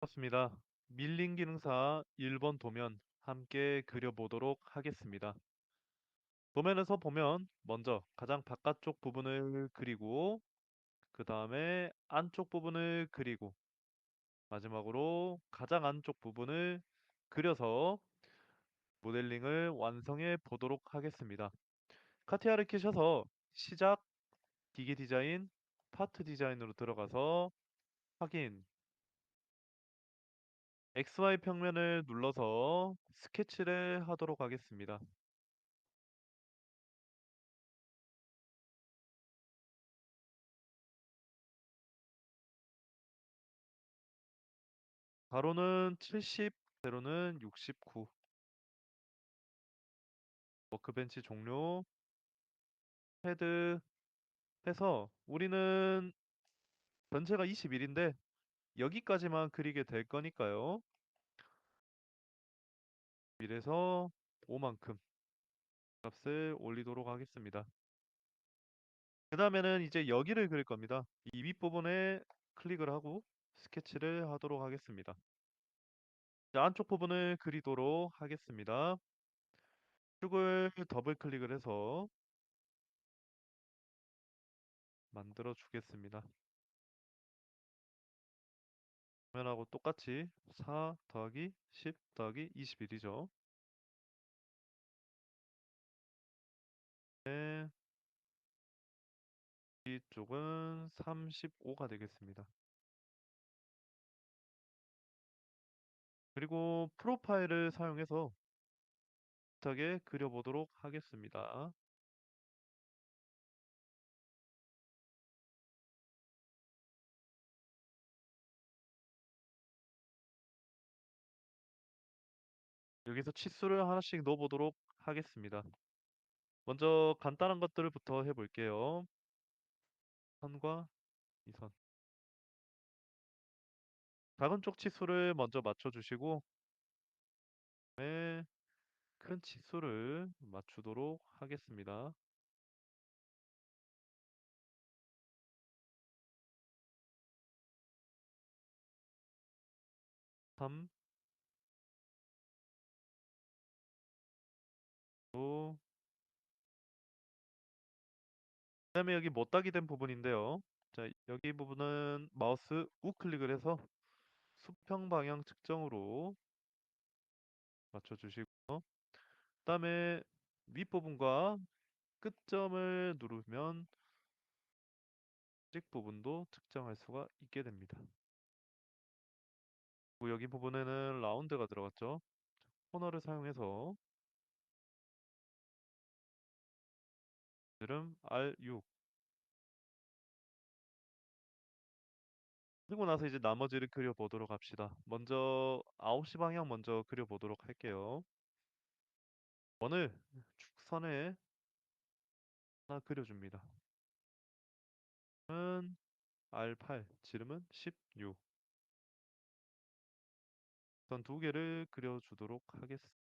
반갑습니다. 밀린 기능사 1번 도면 함께 그려보도록 하겠습니다. 도면에서 보면 먼저 가장 바깥쪽 부분을 그리고 그 다음에 안쪽 부분을 그리고 마지막으로 가장 안쪽 부분을 그려서 모델링을 완성해 보도록 하겠습니다. 카티아를 켜셔서 시작, 기계 디자인, 파트 디자인으로 들어가서 확인, XY 평면을 눌러서 스케치를 하도록 하겠습니다. 가로는 70, 세로는 69. 워크벤치 종료, 헤드 해서 우리는 전체가 21인데 여기까지만 그리게 될 거니까요. 이래서 5만큼 값을 올리도록 하겠습니다. 그 다음에는 이제 여기를 그릴 겁니다. 이 윗부분에 클릭을 하고 스케치를 하도록 하겠습니다. 자, 안쪽 부분을 그리도록 하겠습니다. 축을 더블 클릭을 해서 만들어 주겠습니다. 화면하고 똑같이 4 더하기 10 더하기 21이죠. 네, 이쪽은 35가 되겠습니다. 그리고 프로파일을 사용해서 비슷하게 그려보도록 하겠습니다. 여기서 치수를 하나씩 넣어보도록 하겠습니다. 먼저 간단한 것들부터 해볼게요. 선과 이 선. 작은 쪽 치수를 먼저 맞춰주시고 네, 큰 치수를 맞추도록 하겠습니다. 3, 5, 그 다음에 여기 못따기 된 부분인데요. 자, 여기 부분은 마우스 우클릭을 해서 수평 방향 측정으로 맞춰주시고 그 다음에 윗부분과 끝점을 누르면 직 부분도 측정할 수가 있게 됩니다. 여기 부분에는 라운드가 들어갔죠. 코너를 사용해서 이름 R6 그리고 나서 이제 나머지를 그려보도록 합시다. 먼저 9시 방향 먼저 그려보도록 할게요. 원을 축선에 하나 그려줍니다. 은 R8, 지름은 16. 선두 개를 그려주도록 하겠습니다.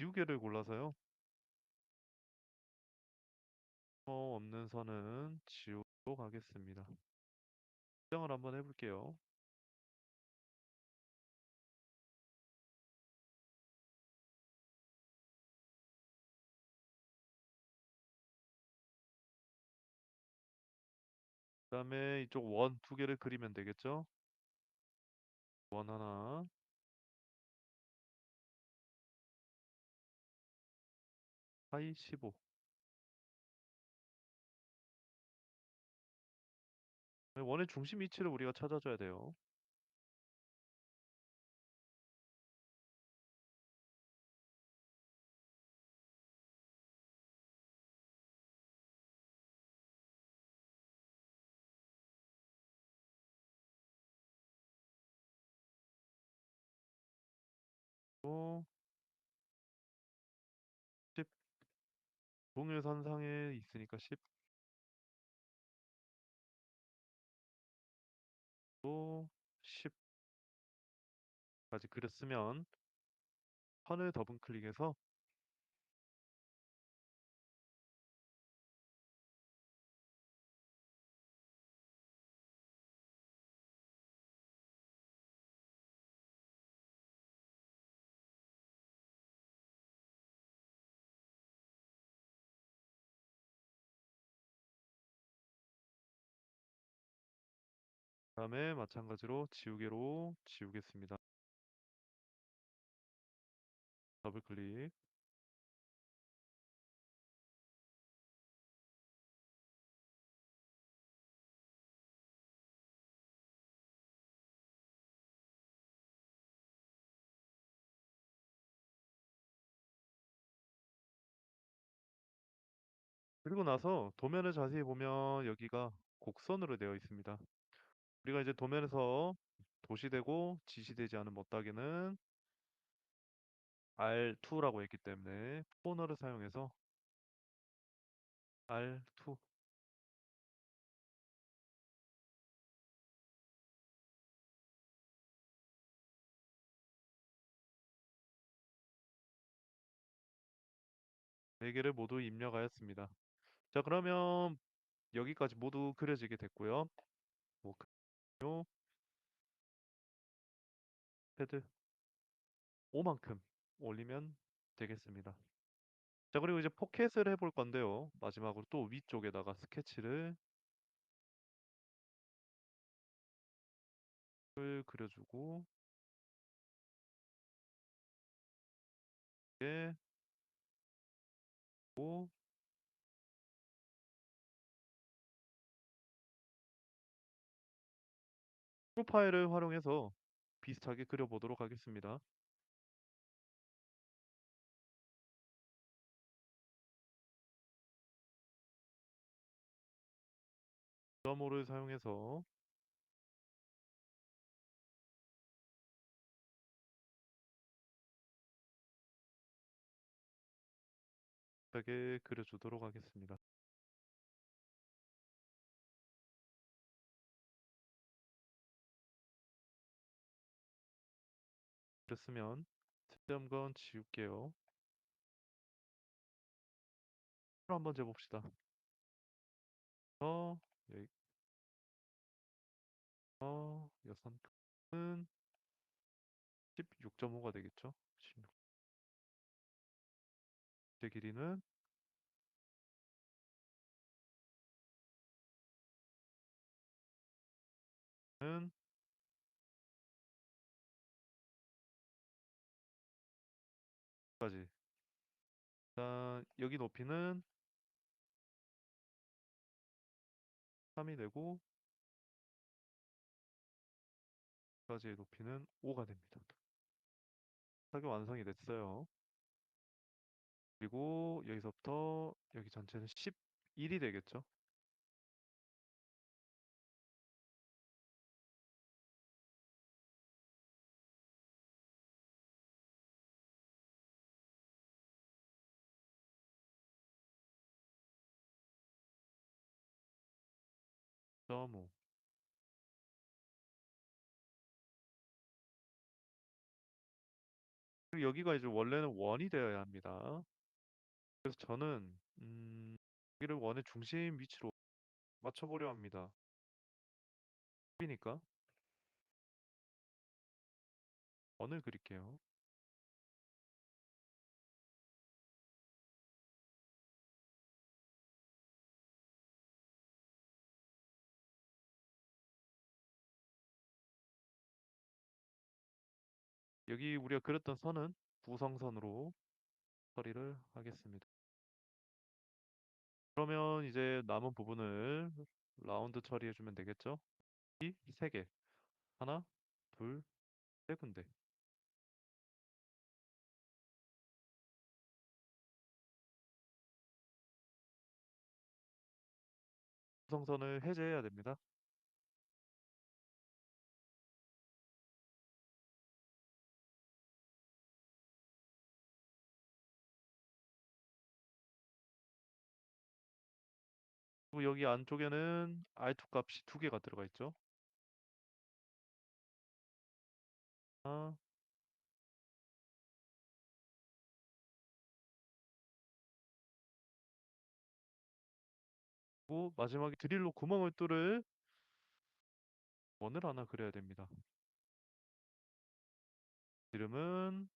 지우개를 골라서요. 어, 없는 선은 지우도록 하겠습니다. 수정을 한번 해볼게요. 그 다음에 이쪽 원 두 개를 그리면 되겠죠? 원 하나, 파이 15. 원의 중심 위치를 우리가 찾아줘야 돼요. 동일선상에 있으니까 10. 또 10까지 그렸으면 선을 더블 클릭해서 다음에 마찬가지로 지우개로 지우겠습니다. 더블 클릭. 그리고 나서 도면을 자세히 보면 여기가 곡선으로 되어 있습니다. 우리가 이제 도면에서 도시되고 지시되지 않은 못따기는 R2라고 했기 때문에 포너를 사용해서 R2 네 개를 모두 입력하였습니다. 자, 그러면 여기까지 모두 그려지게 됐고요. 뭐, 그리고 패드 5만큼 올리면 되겠습니다. 자, 그리고 이제 포켓을 해볼 건데요. 마지막으로 또 위쪽에다가 스케치를 그려주고 이게 고 프로파일을 활용해서 비슷하게 그려보도록 하겠습니다. 드라모를 사용해서 비슷하게 그려주도록 하겠습니다. 그랬으면 쓸데없는 건 지울게요. 한번 재봅시다. 어, 여기 어, 여선은 16.5가 되겠죠? 16. 제 길이는 까지. 일단 여기 높이는 3이 되고 까지의 높이는 5가 됩니다. 타격 완성이 됐어요. 그리고 여기서부터 여기 전체는 11이 되겠죠? 점오 그리고 여기가 이제 원래는 원이 되어야 합니다. 그래서 저는 음, 여기를 원의 중심 위치로 맞춰보려 합니다. 이니까 원을 그릴게요. 여기 우리가 그렸던 선은 구성선으로 처리를 하겠습니다. 그러면 이제 남은 부분을 라운드 처리해 주면 되겠죠? 이 세 개. 하나, 둘, 세 군데. 구성선을 해제해야 됩니다. 그리고 여기 안쪽에는 R2 값이 두 개가 들어가 있죠. 하나, 그리고 마지막에 드릴로 구멍을 뚫을 원을 하나 그려야 됩니다. 이름은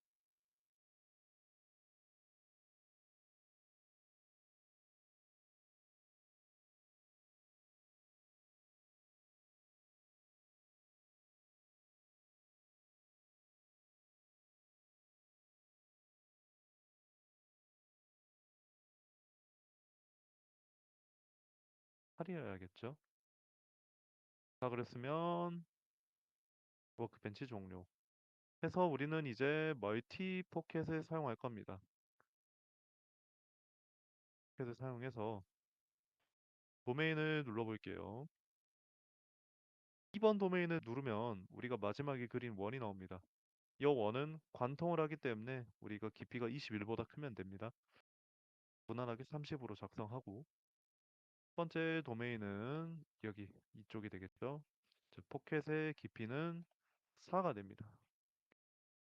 8이어야겠죠? 자, 그랬으면 워크벤치 종료. 해서 우리는 이제 멀티 포켓을 사용할 겁니다. 포켓을 사용해서 도메인을 눌러볼게요. 2번 도메인을 누르면 우리가 마지막에 그린 원이 나옵니다. 이 원은 관통을 하기 때문에 우리가 깊이가 21보다 크면 됩니다. 무난하게 30으로 작성하고 첫 번째 도메인은 여기 이쪽이 되겠죠. 즉 포켓의 깊이는 4가 됩니다.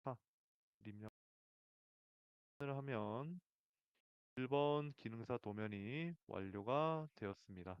4 입력을 하면 1번 기능사 도면이 완료가 되었습니다.